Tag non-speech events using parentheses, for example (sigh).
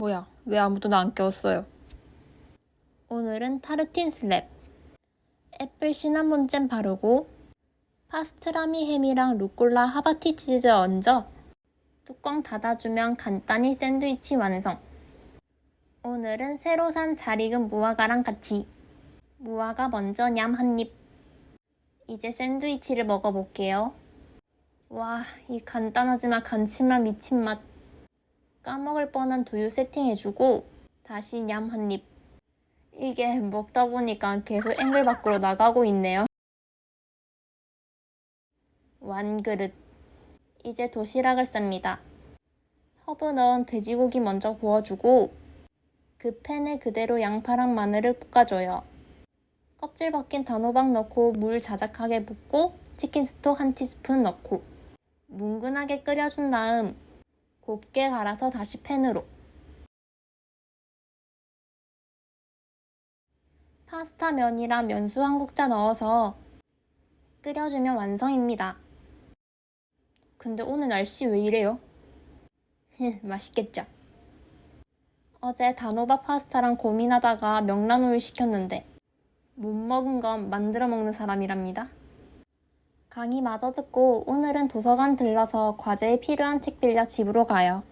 뭐야, 왜 아무도 나 안 깨웠어요? 오늘은 타르틴 슬랩. 애플 시나몬 잼 바르고 파스트라미 햄이랑 루꼴라 하바티 치즈 얹어 뚜껑 닫아주면 간단히 샌드위치 완성. 오늘은 새로 산 잘 익은 무화과랑 같이 무화과 먼저 냠 한 입. 이제 샌드위치를 먹어볼게요. 와, 이 간단하지만 감칠맛 미친 맛. 까먹을 뻔한 두유 세팅해주고 다시 냠한 입. 이게 먹다 보니까 계속 앵글 밖으로 나가고 있네요. 완 그릇. 이제 도시락을 쌉니다. 허브 넣은 돼지고기 먼저 구워주고 그 팬에 그대로 양파랑 마늘을 볶아줘요. 껍질 벗긴 단호박 넣고 물 자작하게 붓고 치킨 스톡 한 티스푼 넣고 뭉근하게 끓여준 다음 곱게 갈아서 다시 팬으로 파스타 면이랑 면수 한 국자 넣어서 끓여주면 완성입니다. 근데 오늘 날씨 왜 이래요? (laughs) 맛있겠죠? 어제 단호박 파스타랑 고민하다가 명란우유 시켰는데 못 먹은 건 만들어 먹는 사람이랍니다. 강의 마저 듣고 오늘은 도서관 들러서 과제에 필요한 책 빌려 집으로 가요.